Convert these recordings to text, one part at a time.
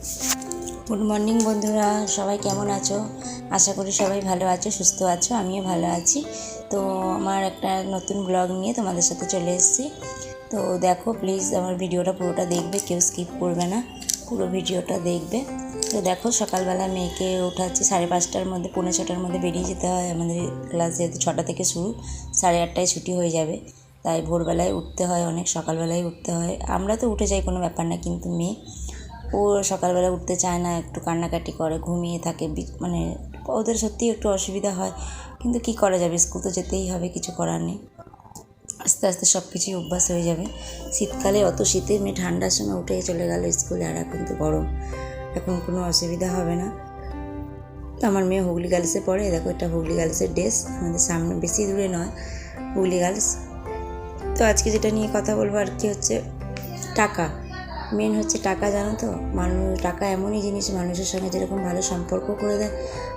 Good morning বন্ধুরা। সবাই কেমন আছো? আশা করি সবাই ভালো আছো, সুস্থ আছো, আমিও ভালো আছি। তো আমার একটা নতুন ব্লগ নিয়ে তোমাদের সাথে চলে এসেছি। তো দেখো প্লিজ আমার ভিডিওটা পুরোটা দেখবে, কেউ স্কিপ করবে না। পুরো ভিডিওটা দেখবে। তো দেখো, সকালবেলা মেয়েকে ওঠাচ্ছি সাড়ে পাঁচটার মধ্যে, পৌনে ছটার মধ্যে বেরিয়ে যেতে হয়। আমাদের ক্লাস যেহেতু ছটা থেকে শুরু, সাড়ে আটটায় ছুটি হয়ে যাবে। তাই ভোরবেলায় উঠতে হয়, অনেক সকালবেলায় উঠতে হয়। আমরা তো উঠে যাই, কোনো ব্যাপার না, কিন্তু মেয়ে ও সকালবেলা উঠতে চায় না, একটু কান্নাকাটি করে, ঘুমিয়ে থাকে মানে ওদের সত্যিই একটু অসুবিধা হয়। কিন্তু কি করা যাবে? স্কুল তো যেতেই হবে, কিছু করার নেই। আস্তে আস্তে সব কিছুই অভ্যাস হয়ে যাবে। শীতকালে অত শীতে মেয়ে ঠান্ডার সময় উঠে চলে গেল স্কুলে, আর এখন তো গরম। এখন কোনো অসুবিধা হবে না। তো আমার মেয়ে হুগলি গার্লসে পড়ে। দেখো, এটা হুগলি গার্লসের ড্রেস। আমাদের সামনে বেশি দূরে নয়, হুগলি গার্লস। তো আজকে যেটা নিয়ে কথা বলব আর কি হচ্ছে, টাকা। মেন হচ্ছে টাকা, জানো তো? মানুষ টাকা এমনই জিনিস মানুষের সঙ্গে যেরকম ভালো সম্পর্ক করে দেয়,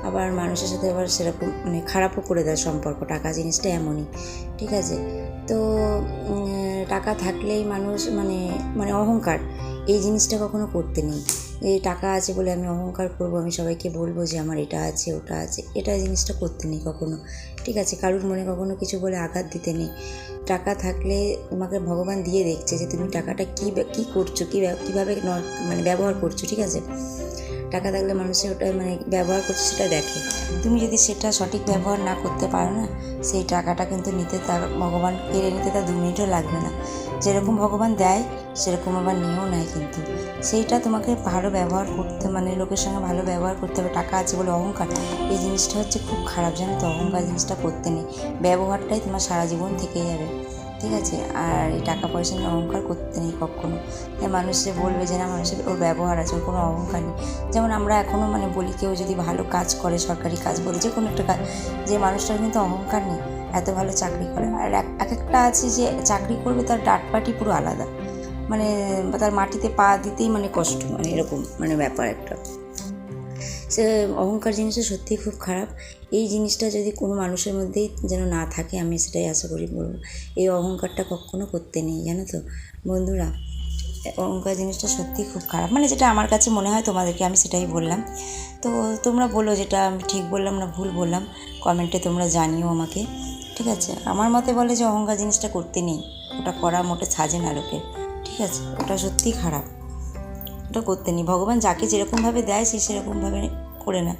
আবার মানুষের সাথে আবার সেরকম মানে খারাপও করে দেয় সম্পর্ক। টাকা জিনিসটা এমনই, ঠিক আছে? তো টাকা থাকলেই মানুষ মানে মানে অহংকার। এই জিনিসটা কখনো করতে নেই। এই টাকা আছে বলে আমি অহংকার করব, আমি সবাইকে বলব যে আমার এটা আছে, ওটা আছে। এটা জিনিসটা করতে নেই কখনো। ঠিক আছে, কারুর মনে কখনো কিছু বলে আঘাত দিতে নেই। টাকা থাকলে তোমাকে ভগবান দিয়ে দেখছে যে তুমি টাকাটা কী কী করছ, কী কীভাবে মানে ব্যবহার করছ, ঠিক আছে? টাকা থাকলে মানুষের ওটা মানে ব্যবহার করছে, সেটা দেখে। তুমি যদি সেটা সঠিক ব্যবহার না করতে পারো না, সেই টাকাটা কিন্তু নিতে তার ভগবান, কেড়ে নিতে তার দু মিনিটও লাগবে না। যেরকম ভগবান দেয়, সেরকম আবার নিয়েও নেয় কিন্তু। সেইটা তোমাকে ভালো ব্যবহার করতে মানে লোকের সঙ্গে ভালো ব্যবহার করতে হবে। টাকা আছে বলে অহংকার, এই জিনিসটা হচ্ছে খুব খারাপ জানো তো, অহংকার জিনিসটা করতে নেই। ব্যবহারটাই তোমার সারা জীবন থেকে যাবে। ঠিক আছে? আর এই টাকা পয়সা নিয়ে অহংকার করতে নেই কখনো। তাই মানুষ বলবে যে, না, মানুষের ওর ব্যবহার আছে, ওর কোনো অহংকার নেই। যেমন আমরা এখনও মানে বলি, কেউ যদি ভালো কাজ করে, সরকারি কাজ বলে, যে কোনো একটা কাজ, যে মানুষটার কিন্তু অহংকার নেই, এত ভালো চাকরি করে। আর এক একটা আছে যে চাকরি করবে, তার ডাটপাটি পুরো আলাদা। মানে তার মাটিতে পা দিতেই মানে কষ্ট মানে এরকম মানে ব্যাপার একটা। সে অহংকার জিনিসটা সত্যিই খুব খারাপ। এই জিনিসটা যদি কোনো মানুষের মধ্যেই যেন না থাকে, আমি সেটাই আশা করি বলব। এই অহংকারটা কখনো করতে নেই, জানো তো? বন্ধুরা, অহংকার জিনিসটা সত্যিই খুব খারাপ। মানে যেটা আমার কাছে মনে হয়, তোমাদেরকে আমি সেটাই বললাম। তো তোমরা বলো যেটা আমি ঠিক বললাম না ভুল বললাম, কমেন্টে তোমরা জানিও আমাকে, ঠিক আছে? আমার মতে বলে যে অহংকার জিনিসটা করতে নেই, ওটা করা মোটে সাজে না লোকের, ঠিক আছে? ওটা সত্যিই খারাপ। করতে নেই। ভগবান যাকে যেরকমভাবে দেয় সে সেরকমভাবে করে না।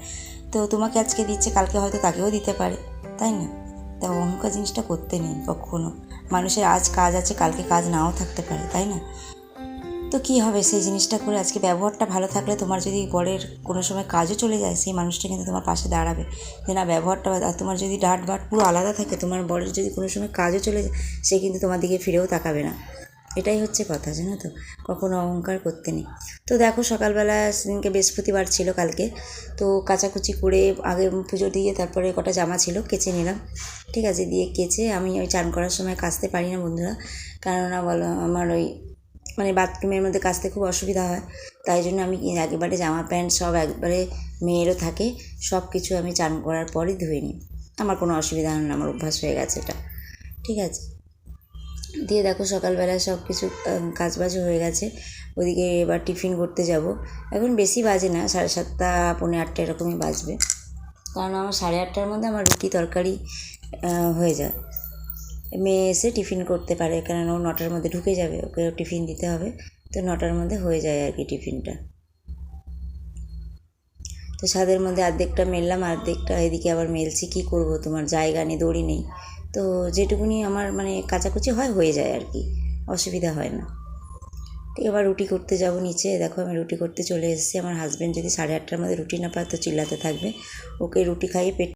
তো তোমাকে আজকে দিচ্ছে, কালকে হয়তো তাকেও দিতে পারে। তাই না? তা অহংকার জিনিসটা করতে নেই কখনো। মানুষের আজ কাজ আছে, কালকে কাজ নাও থাকতে পারে, তাই না? তো কী হবে সেই জিনিসটা করে আজকে ব্যবহারটা ভালো থাকলে তোমার যদি বরের কোনো সময় কাজও চলে যায়, সেই মানুষটা কিন্তু তোমার পাশে দাঁড়াবে। যে না, ব্যবহারটা আর তোমার যদি ডাট বাট পুরো আলাদা থাকে, তোমার বরের যদি কোনো সময় কাজও চলে যায়, সে কিন্তু তোমার দিকে ফিরেও তাকাবে না। এটাই হচ্ছে কথা, জানো তো? কখনো অহংকার করতে নেই। তো দেখো, সকালবেলা সেদিনকে বৃহস্পতিবার ছিল কালকে। তো কাচাকুচি করে আগে পুজো দিয়ে তারপরে কটা জামা ছিল, কেচে নিলাম। ঠিক আছে, দিয়ে কেচে আমি ওই চান করার সময় কাচতে পারি না বন্ধুরা। কেননা বলো, আমার ওই মানে বাথরুমের মধ্যে কাচতে খুব অসুবিধা হয়। তাই জন্য আমি একেবারে জামা প্যান্ট সব একবারে মেয়েরও থাকে সব কিছু আমি চান করার পরই ধুয়ে নিই। আমার কোনো অসুবিধা হয় না, আমার অভ্যাস হয়ে গেছে এটা। ঠিক আছে? দিয়ে দেখো সকালবেলা সব কিছু কাজবাজও হয়ে গেছে। ওদিকে এবার টিফিন করতে যাব। এখন বেশি বাজে না, সাড়ে সাতটা, পৌনে আটটা এরকমই বাজবে। কারণ আমার সাড়ে আটটার মধ্যে আমার রুটি তরকারি হয়ে যায়। মেয়ে এসে টিফিন করতে পারে কারণ ও নটার মধ্যে ঢুকে যাবে, ওকে টিফিন দিতে হবে। তো নটার মধ্যে হয়ে যায় আর কি টিফিনটা। তো ছাদের মধ্যে অর্ধেকটা মেললাম অর্ধেকটা এদিকে আবার মেলছি, কী করব? তোমার জায়গা নেই, দড়ি নেই। তো যেটুকুনি আমার মানে কাচাকুচি হয়, হয়ে যায় আর কি। অসুবিধা হয় না। ঠিক আবার রুটি করতে যাব নিচে। দেখো আমি রুটি করতে চলে এসেছি। আমার হাজব্যান্ড যদি সাড়ে আটটার মধ্যে রুটি না পায়, তো চিল্লাতে থাকবে। ওকে রুটি খাইয়ে পেট